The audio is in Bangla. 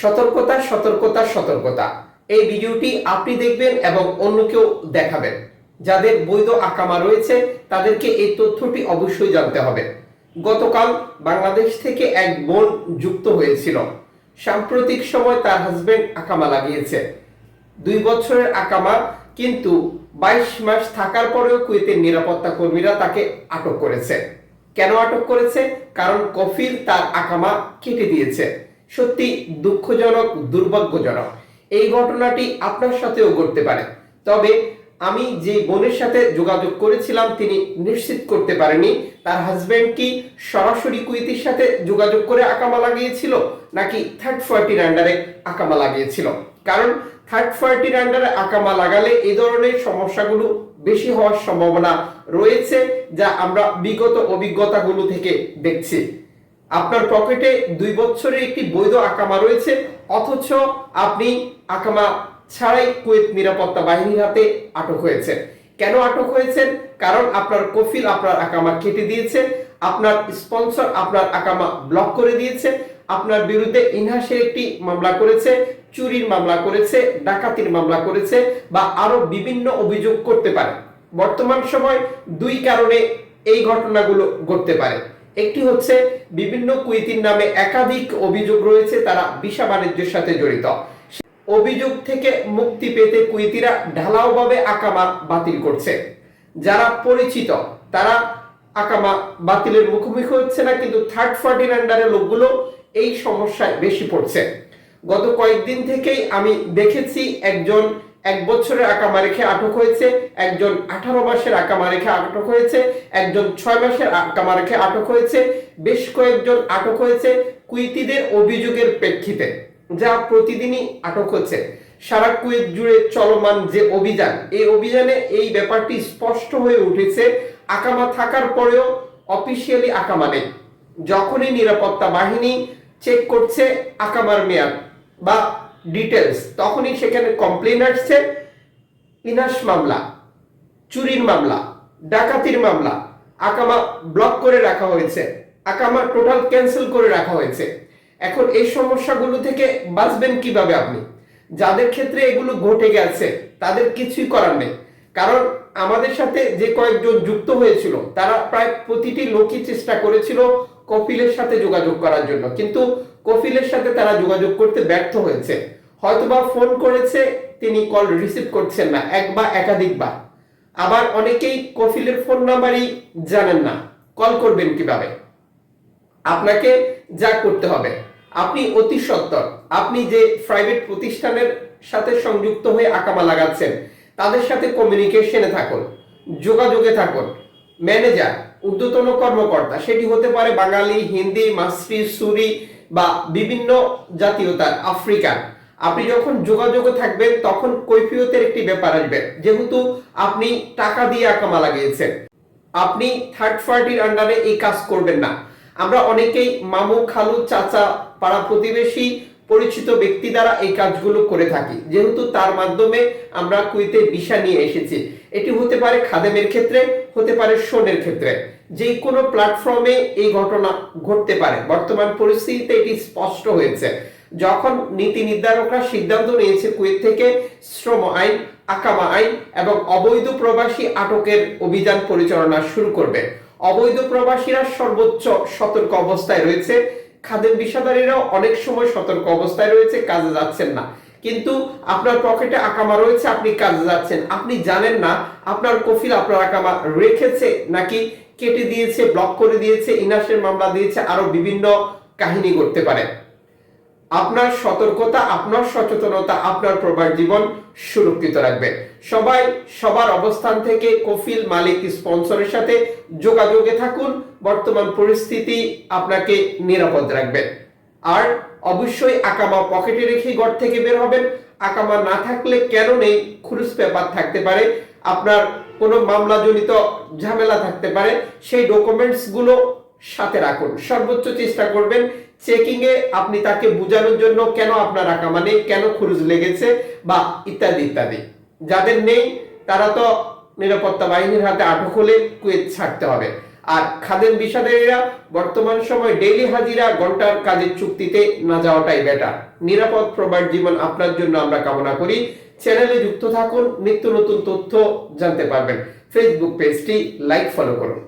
সতর্কতা সতর্কতা সতর্কতা। এই ভিডিওটি আপনি দেখবেন এবং অন্যকেও দেখাবেন। যাদের বৈধ আকামা রয়েছে, তাদেরকে এই তথ্যটি অবশ্যই জানতে হবে। গতকাল বাংলাদেশ থেকে এক বোন যুক্ত হয়েছিল। সাম্প্রতিক সময় তার হাজবেন্ড আকামা লাগিয়েছে। দুই বছরের আকামা কিন্তু বাইশ মাস থাকার পরেও কুয়েতের নিরাপত্তা কর্মীরা তাকে আটক করেছে। কেন আটক করেছে? কারণ কফিল তার আকামা কেটে দিয়েছে। সত্যি দুঃখজনক, দুর্ভাগ্যজনক। এই ঘটনাটি আপনার সাথেও ঘটতে পারে। তবে আমি যে বোনের সাথে যোগাযোগ করেছিলাম, তিনি নিশ্চিত করতে পারেনি তার হাজবেন্ড কি সরাসরি কুইতির সাথে যোগাযোগ করে আকামা লাগিয়েছিল, নাকি থার্ড পার্টির আন্ডারে আকামা লাগিয়েছিল? কারণ থার্ড পার্টির আন্ডারে আকামা লাগালে এই ধরনের সমস্যাগুলো বেশি হওয়ার সম্ভাবনা রয়েছে, যা আমরা বিগত অভিজ্ঞতাগুলো থেকে দেখছি। আপনার পকেটে দুই বছরের একটি বৈধ আকামা রয়েছে, অথচ আপনি আকামা ছাড়াই কুয়েত নিরাপত্তা বাহিনীর হাতে আটক হয়েছে কেন আটক হয়েছেন? কারণ আপনার কফিল আপনার আকামা কেটে দিয়েছে, আপনার স্পন্সর আপনার আকামা ব্লক করে দিয়েছে, আপনার বিরুদ্ধে ইনহাসের একটি মামলা করেছে, চুরির মামলা করেছে, ডাকাতির মামলা করেছে বা আরও বিভিন্ন অভিযোগ করতে পারে। বর্তমান সময় দুই কারণে এই ঘটনাগুলো ঘটতে পারে। একটি হচ্ছে বিভিন্ন কুইতির নামে একাধিক অভিযোগ রয়েছে, তারা বিশা বাণিজ্যের সাথে জড়িত। অভিযোগ থেকে মুক্তি পেতে কুইতিরা ঢালাওভাবে আকামা বাতিল করছে। যারা পরিচিত, তারা আকামা বাতিলের মুখোমুখি হচ্ছে না, কিন্তু থার্ড পার্টির আন্ডারে লোকগুলো এই সমস্যায় বেশি পড়ছে। গত কয়েকদিন থেকেই আমি দেখেছি একজন এক বছরের আকামা রেখে আটক হয়েছে, একজন আঠারো মাসের আকামা রেখে আটক হয়েছে, একজন ছয় মাসের আকামা রেখে আটক হয়েছে, বেশ কয়েকজন আটক হয়েছে কুইতিদের অভিযোগের প্রেক্ষিতে, যা প্রতিদিনই আটক হচ্ছে। সারা কুয়েত জুড়ে চলমান যে অভিযান, এই অভিযানে এই ব্যাপারটি স্পষ্ট হয়ে উঠেছে। আকামা থাকার পরেও অফিসিয়ালি আকামা নেই। যখনই নিরাপত্তা বাহিনী চেক করছে, আকামার মেয়াদ বা ডিটেলস তখনই সেখানে কমপ্লেন আসছে। ইনাস মামলা, চুরির মামলা, ডাকাতির মামলা, আকামা ব্লক করে রাখা হয়েছে। আকামা টোটাল ক্যান্সেল করে রাখা হয়েছে। এখন এই সমস্যাগুলো থেকে বাঁচবেন কীভাবে আপনি? যাদের ক্ষেত্রে এগুলো ঘটে গেছে, তাদের কিছুই করার নেই। কারণ আমাদের সাথে যে কয়েকজন যুক্ত হয়েছিল, তারা প্রায় প্রতিটি লোকই চেষ্টা করেছিল কপিলের সাথে যোগাযোগ করার জন্য। কিন্তু কপিলের সাথে তারা যোগাযোগ করতে ব্যর্থ হয়েছে। হয়তোবা ফোন করেছে, তিনি কল রিসিভ করছেন না, এক বা একাধিকবার আবার অনেকেই কফিলের ফোন নাম্বারই জানেন না। কল করবেন কীভাবে? আপনাকে যা করতে হবে, আপনি অতি সত্তর আপনি যে প্রাইভেট প্রতিষ্ঠানের সাথে সংযুক্ত হয়ে আকামা লাগাচ্ছেন, তাদের সাথে কমিউনিকেশনে থাকুন, যোগাযোগে থাকুন। ম্যানেজার, ঊর্ধ্বতন কর্মকর্তা, সেটি হতে পারে বাঙালি, হিন্দি মাসরি সুরি বা বিভিন্ন জাতীয়তার আফ্রিকান, আপনি যখন যোগাযোগে থাকবেন, তখন কৈফিয়তের একটি ব্যাপার আসবে। যেহেতু আপনি টাকা দিয়ে আকামা লাগিয়েছেন আপনি থার্ড পার্টির আন্ডারে এই কাজ করবেন না। আমরা অনেকেই মামু, খালু, চাচা, পাড়া প্রতিবেশী, পরিচিত ব্যক্তি দ্বারা এই কাজগুলো করে থাকি। যেহেতু তার মাধ্যমে আমরা কুইতে ভিসা নিয়ে এসেছি। এটি হতে পারে খাদেমের ক্ষেত্রে হতে পারে শোনের ক্ষেত্রে। যে কোনো প্ল্যাটফর্মে এই ঘটনা ঘটতে পারে। বর্তমান পরিস্থিতিতে এটি স্পষ্ট হয়েছে। যখন নীতি নির্ধারকরা সিদ্ধান্ত নিয়েছে কুয়েত থেকে শ্রম আইন, আকামা আইন এবং অবৈধ প্রবাসী আটকের অভিযান পরিচালনা শুরু করবে। অবৈধ প্রবাসীরা সর্বোচ্চ সতর্ক অবস্থায় রয়েছে। খাদ্যের বিষাদারীরাও অনেক সময় সতর্ক অবস্থায় রয়েছে, কাজে যাচ্ছেন না। কিন্তু আপনার পকেটে আকামা রয়েছে, আপনি কাজে যাচ্ছেন। আপনি জানেন না আপনার কফিল আপনার আকামা রেখেছে নাকি কেটে দিয়েছে ব্লক করে দিয়েছে ইনাসের মামলা দিয়েছে, আরও বিভিন্ন কাহিনী করতে পারে। আপনার সতর্কতা, আপনার সচেতনতা, আপনার প্রবাস জীবন সুরক্ষিত রাখবে। সবাই সবার অবস্থান থেকে কফিল মালিক স্পন্সরের সাথে যোগাযোগে থাকুন। বর্তমান পরিস্থিতি আপনাকে নিরাপদ রাখবে। আর অবশ্যই আকামা পকেটে রেখে ঘর থেকে বের হবেন। আকামা না থাকলে কেন নেই? খুরুস পেপার থাকতে পারে। আপনার কোনো মামলাজনিত ঝামেলা থাকতে পারে। সেই ডকুমেন্টসগুলো সাথে রাখুন। সর্বোচ্চ চেষ্টা করবেন চেকিং এ আপনি তাকে বোঝানোর জন্য কেন আপনার রাখা মানে কেন খরচ লেগেছে বা ইত্যাদি ইত্যাদি। যাদের নেই, তারা তো নিরাপত্তা বাহিনীর হাতে আটক হলে কুয়েত ছাড়তে হবে। আর খাদেম বিষাদারীরা বর্তমান সময় ডেইলি হাজিরা ঘণ্টার কাজের চুক্তিতে না যাওয়াটাই বেটার নিরাপদ প্রবাদ জীবন আপনার জন্য আমরা কামনা করি। চ্যানেলে যুক্ত থাকুন, নিত্য নতুন তথ্য জানতে পারবেন। ফেসবুক পেজটি লাইক ফলো করুন।